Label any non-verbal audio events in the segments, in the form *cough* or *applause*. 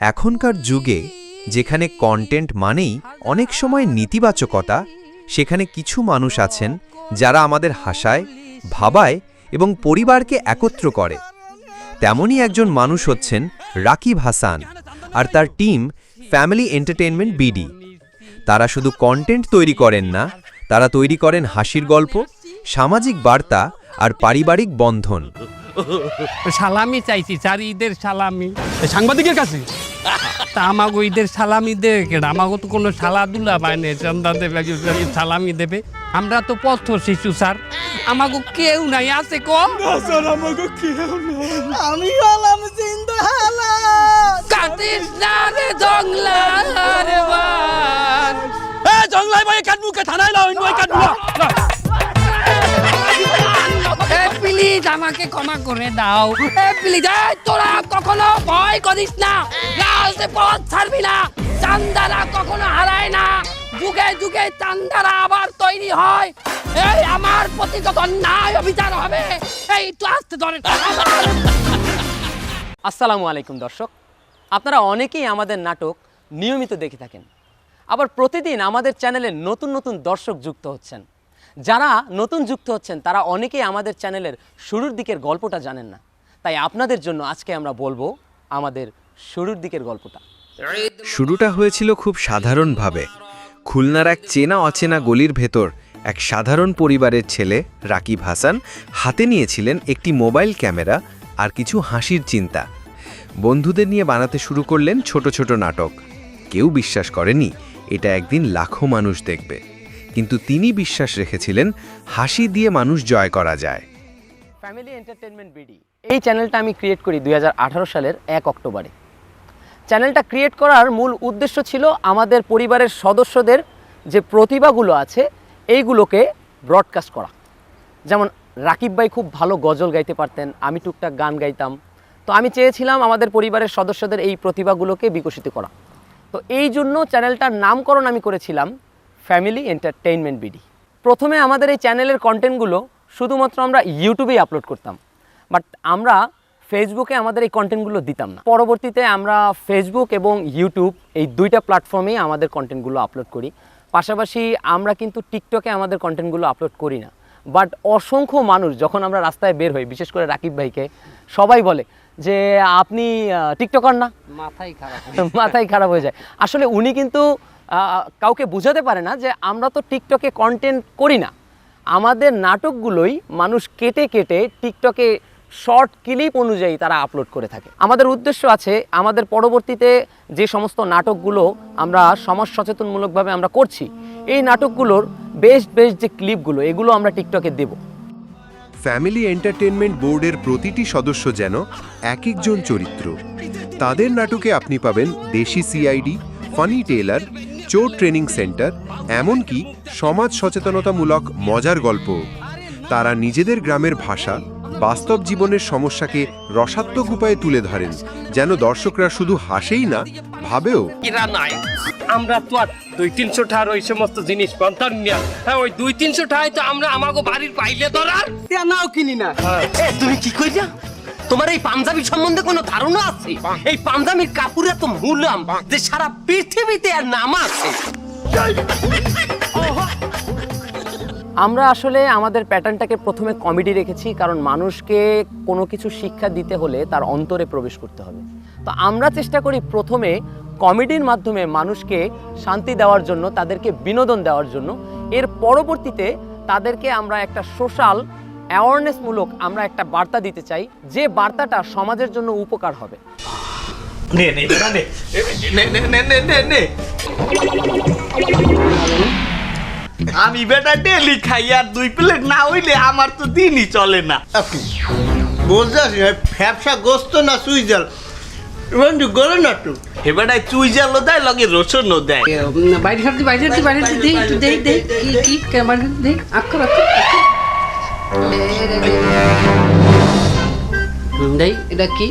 এখনকার যুগে যেখানে কন্টেন্ট মানেই অনেক সময় নেতিবাচকতা, সেখানে কিছু মানুষ আছেন যারা আমাদের হাসায়, ভাবায় এবং পরিবারকে একত্র করে। তেমনই একজন মানুষ হচ্ছেন রাকিব হাসান আর তার টিম ফ্যামিলি এন্টারটেনমেন্ট বিডি তারা শুধু কন্টেন্ট তৈরি করেন না, তারা তৈরি করেন হাসির গল্প, সামাজিক বার্তা আর পারিবারিক বন্ধন। সালামি চাইছি চার ঈদের সালামি সাংবাদিকের কাছে? তা আমাগো ঈদের সালামি দেবে আমাগো তো কোনো সালাদুলা পায় না চন্দা দেবে সালামি দেবে। আমরা তো পথ শিশু স্যার। আমাগো কেউ নাই আছে কম? আমি হলাম জিন্দালা কাটিস না রে জংলা রে বান এ জংলাই ভাই কাটবু কে থানায় প্লিজ আমাকে ক্ষমা করে দাও। প্লিজ তোরা কখনো ভয় করিস না। লাস্টে পথ ছাড়বি না। চান্দারা কখনো হারায় না। যুগে যুগে চান্দারা আবার তৈরি হয়। এই আমার প্রতি যখন ন্যায় অবিচার হবে, এই একটু আসতে ধরে আসসালামু আলাইকুম, দর্শক। আপনারা অনেকেই আমাদের নাটক নিয়মিত দেখে থাকেন। আবার প্রতিদিন আমাদের চ্যানেলে নতুন নতুন দর্শক যুক্ত হচ্ছেন। যারা নতুন যুক্ত হচ্ছেন, তারা অনেকেই আমাদের চ্যানেলের শুরুর দিকের গল্পটা জানেন না। তাই আপনাদের জন্য আজকে আমরা বলব আমাদের শুরুর দিকের গল্পটা। শুরুটা হয়েছিল খুব সাধারণভাবে। খুলনার এক চেনা অচেনা গলির ভেতর এক সাধারণ পরিবারের ছেলে রাকিব হাসান হাতে নিয়েছিলেন একটি মোবাইল ক্যামেরা আর কিছু হাসির চিন্তা। বন্ধুদের নিয়ে বানাতে শুরু করলেন ছোট ছোট নাটক। কেউ বিশ্বাস করেনি, এটা একদিন লাখো মানুষ দেখবে। কিন্তু তিনি বিশ্বাস রেখেছিলেন হাসি দিয়ে মানুষ জয় করা যায়। ফ্যামিলি এন্টারটেনমেন্ট বিডি এই চ্যানেলটা আমি ক্রিয়েট করি দু হাজার আঠারো সালের এক অক্টোবরে। চ্যানেলটা ক্রিয়েট করার মূল উদ্দেশ্য ছিল আমাদের পরিবারের সদস্যদের যে প্রতিভাগুলো আছে, এইগুলোকে ব্রডকাস্ট করা। যেমন রাকিব ভাই খুব ভালো গজল গাইতে পারতেন, আমি টুকটাক গান গাইতাম। তো আমি চেয়েছিলাম আমাদের পরিবারের সদস্যদের এই প্রতিভাগুলোকে বিকশিত করা। তো এই জন্য চ্যানেলটার নামকরণ আমি করেছিলাম ফ্যামিলি এন্টারটেইনমেন্ট বিডি। প্রথমে আমাদের এই চ্যানেলের কন্টেন্টগুলো শুধুমাত্র আমরা ইউটিউবেই আপলোড করতাম। বাট আমরা ফেসবুকে আমাদের এই কন্টেন্টগুলো দিতাম না। পরবর্তীতে আমরা ফেসবুক এবং ইউটিউব এই দুইটা প্ল্যাটফর্মেই আমাদের কন্টেন্টগুলো আপলোড করি। পাশাপাশি আমরা কিন্তু টিকটকে আমাদের কন্টেন্টগুলো আপলোড করি না। বাট অসংখ্য মানুষ যখন আমরা রাস্তায় বের হই বিশেষ করে রাকিব ভাইকে সবাই বলে যে আপনি টিকটকার না? মাথাই খারাপ মাথায় খারাপ হয়ে যায়। আসলে উনি কিন্তু কাউকে বোঝাতে পারে না যে আমরা তো টিকটকে কন্টেন্ট করি না। আমাদের নাটকগুলোই মানুষ কেটে কেটে টিকটকে শর্ট ক্লিপ অনুযায়ী তারা আপলোড করে থাকে। আমাদের উদ্দেশ্য আছে আমাদের পরবর্তীতে যে সমস্ত নাটকগুলো আমরা সমাজ সচেতনমূলকভাবে আমরা করছি, এই নাটকগুলোর বেস্ট বেস্ট যে ক্লিপগুলো এগুলো আমরা টিকটকে দেবো। ফ্যামিলি এন্টারটেনমেন্ট বোর্ডের প্রতিটি সদস্য যেন এক একজন চরিত্র। তাদের নাটকে আপনি পাবেন দেশি সিআইডি ফানি টেলার চোর ট্রেনিং সেন্টার এমনকি সমাজ সচেতনতামূলক মজার গল্প। তারা নিজেদের গ্রামের ভাষা বাস্তব জীবনের সমস্যাকে রসাত্মক উপায়ে তুলে ধরেন যেন দর্শকরা শুধু হাসেই না ভাবেও। কিরা নাই। আমরা তো আর দুই তিনশো টাকার ওই সমস্ত জিনিস নিয়া হ্যাঁ ওই দুই তিনশো টাকায় তো আমরা আমাকে বাড়ির পাইলে ধরার নাও কিনি না। তুমি কি কইলা? তোমার এই পাঞ্জাবি সম্বন্ধে কোনো ধারণা আছে? এই পাঞ্জাবির কাপড় এত মূল্যাম যে সারা পৃথিবীতে আর নাম আছে। আমরা আসলে আমাদের প্যাটার্নটাকে প্রথমে কমেডি রেখেছি, কারণ মানুষকে কোনো কিছু শিক্ষা দিতে হলে তার অন্তরে প্রবেশ করতে হবে। তো আমরা চেষ্টা করি প্রথমে কমেডির মাধ্যমে মানুষকে শান্তি দেওয়ার জন্য, তাদেরকে বিনোদন দেওয়ার জন্য। এর পরবর্তীতে তাদেরকে আমরা একটা সোশ্যাল অ্যাওয়ারনেসমূলক আমরা একটা বার্তা দিতে চাই যে বার্তাটা সমাজের জন্য উপকার হবে। নে নে বেটা নে নে নে নে নে নে নে। আমি বেটা ডেলি খাই আর দুই প্লেট না হইলে আমার তো দিনই চলে না। বোঝাস ফ্যাপসা গোস্ত না সুইজাল? বন্ধু না দেয় লগে রসুনও দেয়। বাইরে সবজি বাইরে সবজি বাইরে সবজি দেখ একটু দেখ দেখ কি কি কেমন দেখ আক্ষর আক্ষর এটা কি?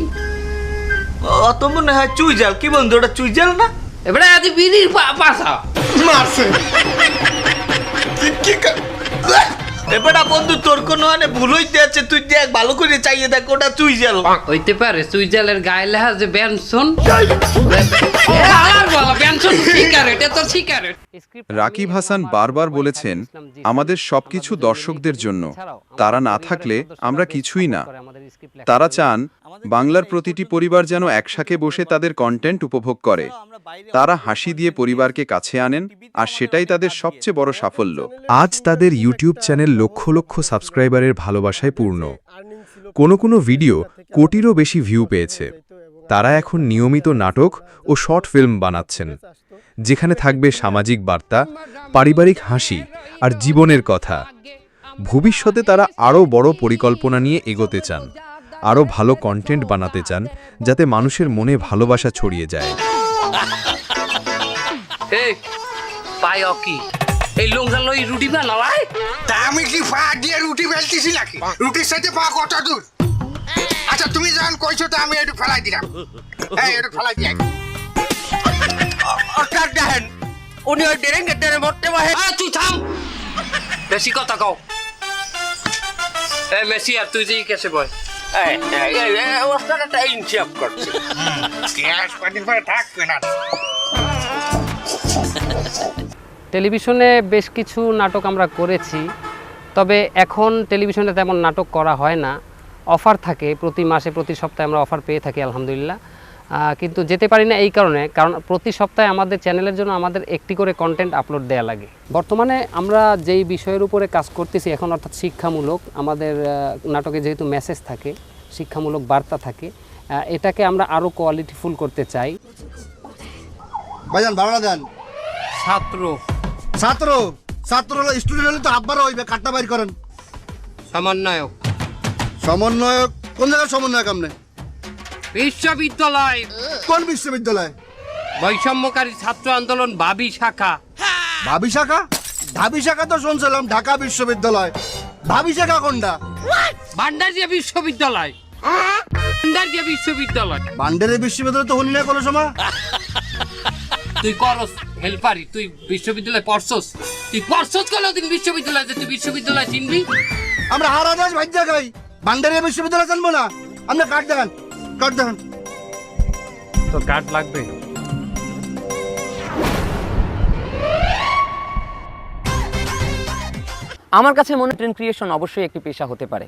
অত মনে হয় চুই জাল কি বন্ধু ওটা চুই জাল না? এবারে আজ বিড়ির পাশা। মারছে। কি এবারে বন্ধু তোর কোনো মানে ভুল হইতে আছে তুই দেখ ভালো করে চাইয়ে দেখ ওটা তুই জেল হইতে পারে সুইজালের গায়ে লেখা যে বেনসন। আর বলো বেনসন সিগারেট এ তো সিগারেট রাকিব হাসান বারবার বলেছেন আমাদের সবকিছু দর্শকদের জন্য। তারা না থাকলে আমরা কিছুই না। তারা চান বাংলার প্রতিটি পরিবার যেন একসাথে বসে তাদের কন্টেন্ট উপভোগ করে। তারা হাসি দিয়ে পরিবারকে কাছে আনেন আর সেটাই তাদের সবচেয়ে বড় সাফল্য। আজ তাদের ইউটিউব চ্যানেল লক্ষ লক্ষ সাবস্ক্রাইবারের ভালোবাসায় পূর্ণ। কোনো কোনো ভিডিও কোটিরও বেশি ভিউ পেয়েছে। তারা এখন নিয়মিত নাটক ও শর্ট ফিল্ম বানাচ্ছেন যেখানে থাকবে সামাজিক বার্তা পারিবারিক হাসি আর জীবনের কথা। ভবিষ্যতে তারা আরও বড় পরিকল্পনা নিয়ে এগোতে চান আরও ভালো কন্টেন্ট বানাতে চান যাতে মানুষের মনে ভালোবাসা ছড়িয়ে যায়। এই রুটি বানালাই তা আমি কি পা দিয়ে রুটি বেলতেছি নাকি? রুটির সাথে পা কত দূর? আচ্ছা তুমি যখন কইছো তো আমি একটু ফেলাই দিলাম। এই একটু ফেলাই দিয়ে অর্থাৎ দেখেন উনি ওই ডেরেঙ্গে ডেরে মরতে পারে। আ তুই থাম। বেশি কথা কও। এ মেসি আর তুই যেই কেসে বয়। করছে। থাকবে না। টেলিভিশনে বেশ কিছু নাটক আমরা করেছি তবে এখন টেলিভিশনে তেমন নাটক করা হয় না। অফার থাকে প্রতি মাসে প্রতি সপ্তাহে আমরা অফার পেয়ে থাকি আলহামদুলিল্লাহ। কিন্তু যেতে পারি না এই কারণে কারণ প্রতি সপ্তাহে আমাদের চ্যানেলের জন্য আমাদের একটি করে কন্টেন্ট আপলোড দেওয়া লাগে। বর্তমানে আমরা যেই বিষয়ের উপরে কাজ করতেছি এখন অর্থাৎ শিক্ষামূলক আমাদের নাটকে যেহেতু মেসেজ থাকে শিক্ষামূলক বার্তা থাকে এটাকে আমরা আরও কোয়ালিটিফুল করতে চাই। ভাইজান ভাড়া দেন। ছাত্র। ছাত্র? ছাত্র হলো স্টুডেন্ট হলে তো আব্বারও হইবে কাটটা বাইর করেন। সমন্বয়ক সমন্বয়ক কোন জায়গায় সমন্বয়ক আপনি? বিশ্ববিদ্যালয়। কোন বিশ্ববিদ্যালয়? বৈষম্যকারী ছাত্র আন্দোলন বাবি শাখা। ভাবি শাখা? ঢাবি শাখা তো শুনছিলাম ঢাকা বিশ্ববিদ্যালয়। ভাবি শাখা কোনটা? ভান্ডারিয়া বিশ্ববিদ্যালয়। ভান্ডারিয়া বিশ্ববিদ্যালয়। বান্ডারের বিশ্ববিদ্যালয় তো হলি না কোনো সময়। তুই করস হেল্পারি তুই বিশ্ববিদ্যালয়ে পড়ছস। তুই পড়ছস কোনোদিন বিশ্ববিদ্যালয়ে যে তুই বিশ্ববিদ্যালয় চিনবি? আমরা হারা দাস ভাজ্যা খাই। বান্ডারের বিশ্ববিদ্যালয় জানব না? আপনি কাট দেখান কাট দেখান। তো কার্ড লাগবে। আমার কাছে মনে ট্রেন ক্রিয়েশন অবশ্যই একটি পেশা হতে পারে।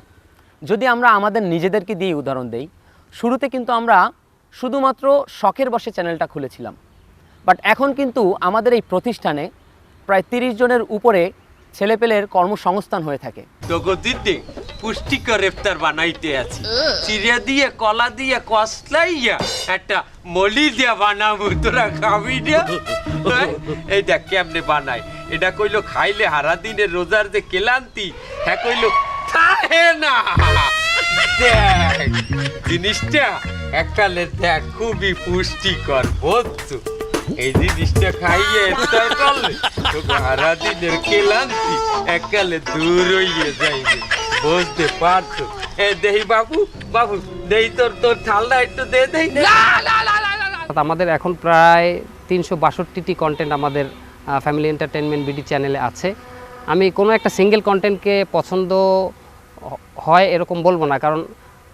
যদি আমরা আমাদের নিজেদেরকে দিয়ে উদাহরণ দেই শুরুতে কিন্তু আমরা শুধুমাত্র শখের বসে চ্যানেলটা খুলেছিলাম। বাট এখন কিন্তু আমাদের এই প্রতিষ্ঠানে প্রায় তিরিশ জনের উপরে ছেলেপেলের কর্মসংস্থান হয়ে থাকে। তোগো দিদি পুষ্টিকর ইফতার বানাইতে আছি। চিড়ে দিয়ে, কলা দিয়ে, কসলাইয়া একটা মলি দিয়া বানাবো। তোরা খাবি না? হ্যাঁ? এই কেমনে বানাই এটা কইলো খাইলে হারা দিনের রোজার যে কেলান্তি হ্যাঁ কইলো খাহে না। দেখ, জিনিসটা এককালে দেখ খুবই পুষ্টিকর বুঝছ এই জিনিসটা খাইয়ে ইফতার করলে হারা দিনের কেলান্তি এককালে দূর হইয়ে যাইবে। বুঝতে পারছ? এ দেহি বাবু বাবু দেই তোর তোর ঠান্ডা একটু দে দেই দে। অর্থাৎ আমাদের এখন প্রায় তিনশো বাষট্টিটি কন্টেন্ট আমাদের ফ্যামিলি এন্টারটেনমেন্ট বিডি চ্যানেলে আছে। আমি কোনো একটা সিঙ্গেল কন্টেন্টকে পছন্দ হয় এরকম বলব না কারণ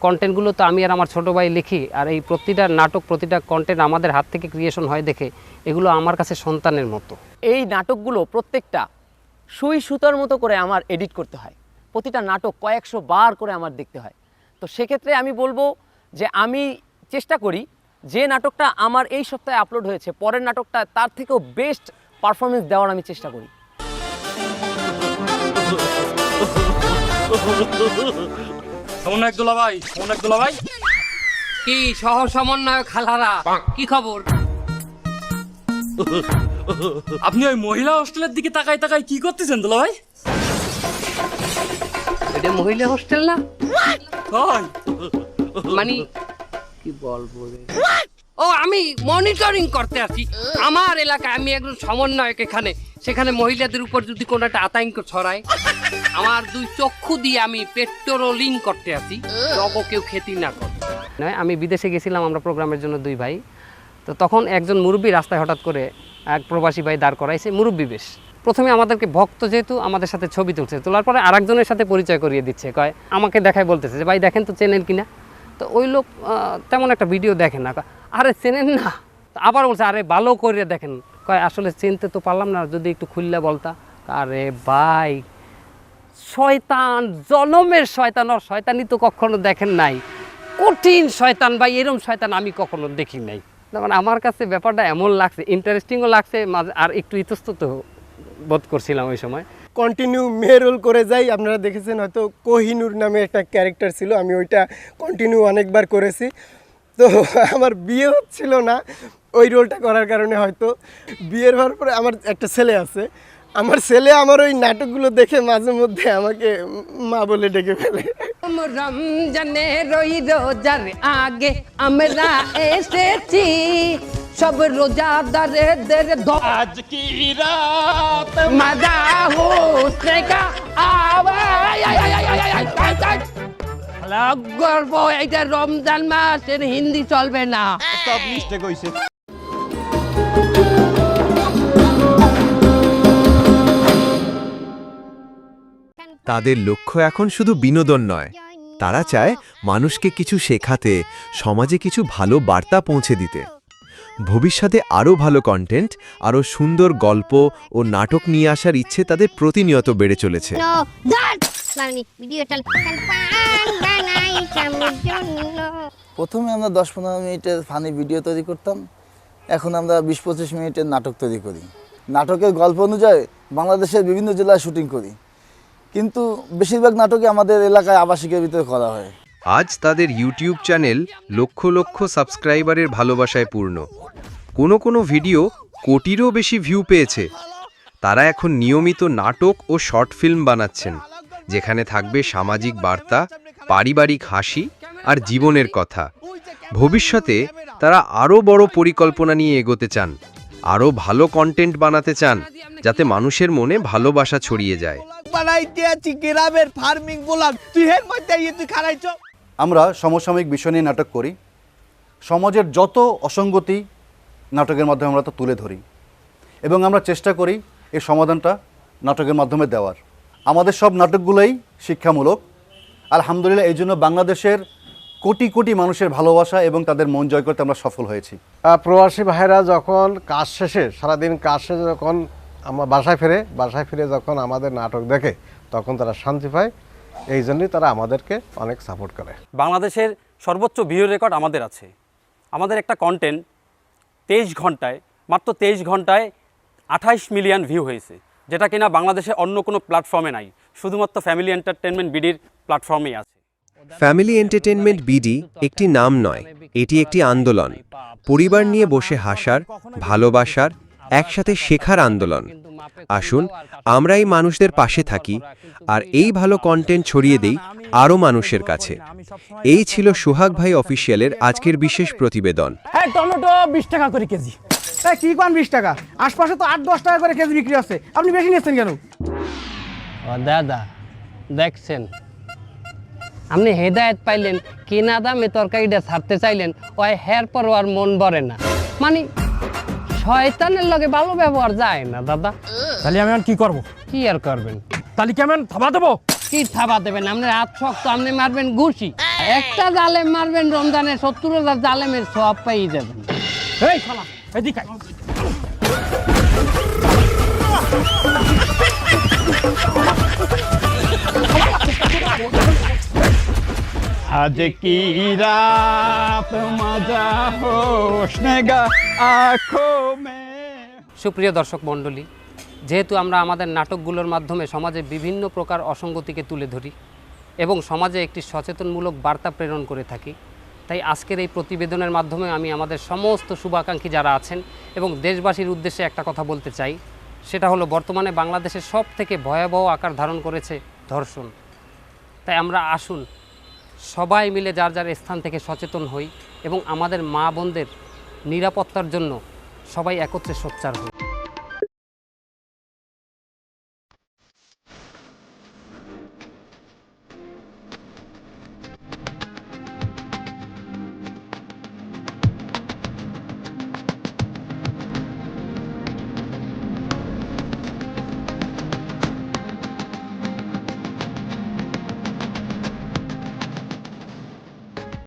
কন্টেন্টগুলো তো আমি আর আমার ছোটো ভাই লিখি আর এই প্রতিটা নাটক প্রতিটা কন্টেন্ট আমাদের হাত থেকে ক্রিয়েশন হয় দেখে এগুলো আমার কাছে সন্তানের মতো। এই নাটকগুলো প্রত্যেকটা সুই সুতার মতো করে আমার এডিট করতে হয়। প্রতিটা নাটক কয়েকশো বার করে আমার দেখতে হয়। তো সেক্ষেত্রে আমি বলব যে আমি চেষ্টা করি যে নাটকটা আমার এই সপ্তাহে আপলোড হয়েছে পরের নাটকটা তার থেকেও বেস্ট পারফরমেন্স দেওয়ার আমি চেষ্টা করি। *laughs* সমন্বয়ক দুলা ভাই? দুলা ভাই? কি সহ সমন্বয়ক খালারা কি খবর? আপনি ওই মহিলা হোস্টেলের দিকে তাকাই তাকাই কি করতেছেন দুলা ভাই? এটা মহিলা হোস্টেল না? মানে কি বলব রে? ও আমি মনিটরিং করতে আছি। আমার এলাকায় আমি একজন সমন্বয়ক এখানে। সেখানে মহিলাদের উপর যদি কোনো একটা আতঙ্ক ছড়ায়, আমার দুই চক্ষু দিয়ে আমি পেট্রোলিং করতে আছি। রব কেউ খেতি না করে নয়, আমি বিদেশে গেছিলাম আমরা প্রোগ্রামের জন্য দুই ভাই। তো তখন একজন মুরব্বী রাস্তায় হঠাৎ করে এক প্রবাসী ভাই দাঁড় করাইছে মুরব্বী বেশ। প্রথমে আমাদেরকে ভক্ত যেহেতু, আমাদের সাথে ছবি তুলছে। তোলার পরে আরেকজনের সাথে পরিচয় করিয়ে দিচ্ছে, কয়, আমাকে দেখায় বলতেছে যে, ভাই, দেখেন তো চেনেন কিনা? তো ওই লোক তেমন একটা ভিডিও দেখেন না আরে, চেনেন না? আবার বলছে, আরে, ভালো করে দেখেন। কয়, আসলে চিনতে তো পারলাম না, যদি একটু খুললে বলতা। আরে ভাই, শয়তান, জনমের শয়তান আর শয়তানি তো কখনো দেখেন নাই। কঠিন শয়তান ভাই, এরম শয়তান আমি কখনো দেখি নাই। মানে আমার কাছে ব্যাপারটা এমন লাগছে ইন্টারেস্টিংও লাগছে আর একটু ইতস্তত বোধ করছিলাম ওই সময়। কন্টিনিউ মেয়ে করে যাই, আপনারা দেখেছেন হয়তো কোহিনুর নামে একটা ক্যারেক্টার ছিল, আমি ওইটা কন্টিনিউ অনেকবার করেছি। তো আমার বিয়ে হচ্ছিল না ওই রোলটা করার কারণে হয়তো বিয়ের হওয়ার পরে আমার একটা ছেলে আছে আমার ছেলে আমার ওই নাটকগুলো দেখে মাঝে মধ্যে আমাকে মা বলে ডেকে ফেলে রমজানে রই রোজার আগে আমরা এসেছি সব রোজাদারদের আজ কি রাত মজা হোসনে কা আওয়াজ গর্ব এটা রমজান মাস এর হিন্দি চলবে না। তাদের লক্ষ্য এখন শুধু বিনোদন নয়। তারা চায় মানুষকে কিছু শেখাতে সমাজে কিছু ভালো বার্তা পৌঁছে দিতে। ভবিষ্যতে আরও ভালো কন্টেন্ট আরও সুন্দর গল্প ও নাটক নিয়ে আসার ইচ্ছে তাদের প্রতিনিয়ত বেড়ে চলেছে। প্রথমে আমরা দশ পনেরো মিনিটের ফানি ভিডিও তৈরি করতাম। এখন আমরা বিশ পঁচিশ মিনিটের নাটক তৈরি করি। নাটকের গল্প অনুযায়ী বাংলাদেশের বিভিন্ন জেলায় শুটিং করি। কিন্তু বেশিরভাগ নাটকই আমাদের এলাকায় আবাসিকের ভিতরে করা হয়। আজ তাদের ইউটিউব চ্যানেল লক্ষ লক্ষ সাবস্ক্রাইবারের ভালোবাসায় পূর্ণ। কোনো কোনো ভিডিও কোটিরও বেশি ভিউ পেয়েছে। তারা এখন নিয়মিত নাটক ও শর্ট ফিল্ম বানাচ্ছেন, যেখানে থাকবে সামাজিক বার্তা পারিবারিক হাসি আর জীবনের কথা। ভবিষ্যতে তারা আরও বড় পরিকল্পনা নিয়ে এগোতে চান আরও ভালো কন্টেন্ট বানাতে চান যাতে মানুষের মনে ভালোবাসা ছড়িয়ে যায়। বানাইতে আছি গ্রামের ফার্মিং আমরা সমসাময়িক বিষয় নিয়ে নাটক করি। সমাজের যত অসঙ্গতি নাটকের মাধ্যমে আমরা তা তুলে ধরি। এবং আমরা চেষ্টা করি এই সমাধানটা নাটকের মাধ্যমে দেওয়ার। আমাদের সব নাটকগুলোই শিক্ষামূলক। আলহামদুলিল্লাহ এই জন্য বাংলাদেশের কোটি কোটি মানুষের ভালোবাসা এবং তাদের মন জয় করতে আমরা সফল হয়েছি। প্রবাসী ভাইরা যখন কাজ শেষে সারাদিন কাজ শেষে যখন আমার বাসায় ফিরে বাসায় ফিরে যখন আমাদের নাটক দেখে তখন তারা শান্তি পায়। এই জন্যই তারা আমাদেরকে অনেক সাপোর্ট করে। বাংলাদেশের সর্বোচ্চ ভিউ রেকর্ড আমাদের আছে। আমাদের একটা কন্টেন্ট তেইশ ঘন্টায় মাত্র তেইশ ঘন্টায় আঠাইশ মিলিয়ন ভিউ হয়েছে। যেটা কিনা বাংলাদেশে অন্য কোনো প্ল্যাটফর্মে নাই। শুধুমাত্র ফ্যামিলি এন্টারটেনমেন্ট বিডির প্ল্যাটফর্মেই আছে। ফ্যামিলি এন্টারটেনমেন্ট বিডি একটি নাম নয় এটি একটি আন্দোলন। পরিবার নিয়ে বসে হাসার ভালোবাসার একসাথে শেখার আন্দোলন। আসুন আমরা এই মানুষদের পাশে থাকি আর এই ভালো কন্টেন্ট ছড়িয়ে দেই আরও মানুষের কাছে। এই ছিল সোহাগ ভাই অফিসিয়ালের আজকের বিশেষ প্রতিবেদন। হ্যাঁ টমেটো বিশ টাকা করে কেজি। কি কোন বিশ টাকা? আশপাশে তো আট দশ টাকা করে কেজি বিক্রি আছে। আপনি বেশি নিচ্ছেন কেন? ও দাদা দেখছেন? আপনি হেদায়েত পাইলেন কিনা দামে তরকারিটা ছাড়তে চাইলেন ওই হের পর আর মন ভরে না। মানে শয়তানের লগে ভালো ব্যবহার যায় না দাদা। তাহলে আমি কি করব? কি আর করবেন? তাহলে কি কেমন থাবা দেবো? কি থাবা দেবেন? আপনি হাত শক্ত আপনি মারবেন ঘুষি। একটা জালেম মারবেন রমজানের সত্তর হাজার জালেমের সব পেয়ে যাবেন। এই শালা! এদিকে। আজ কি রাত মজা হোসনেগা আঁখো মে সুপ্রিয় দর্শক মণ্ডলী যেহেতু আমরা আমাদের নাটকগুলোর মাধ্যমে সমাজে বিভিন্ন প্রকার অসঙ্গতিকে তুলে ধরি এবং সমাজে একটি সচেতনমূলক বার্তা প্রেরণ করে থাকি তাই আজকের এই প্রতিবেদনের মাধ্যমে আমি আমাদের সমস্ত শুভাকাঙ্ক্ষী যারা আছেন এবং দেশবাসীর উদ্দেশ্যে একটা কথা বলতে চাই, সেটা হলো বর্তমানে বাংলাদেশের সব থেকে ভয়াবহ আকার ধারণ করেছে ধর্ষণ। তাই আমরা আসুন, সবাই মিলে যার যার স্থান থেকে সচেতন হই এবং আমাদের মা বোনদের নিরাপত্তার জন্য সবাই একত্রে সোচ্চার হই।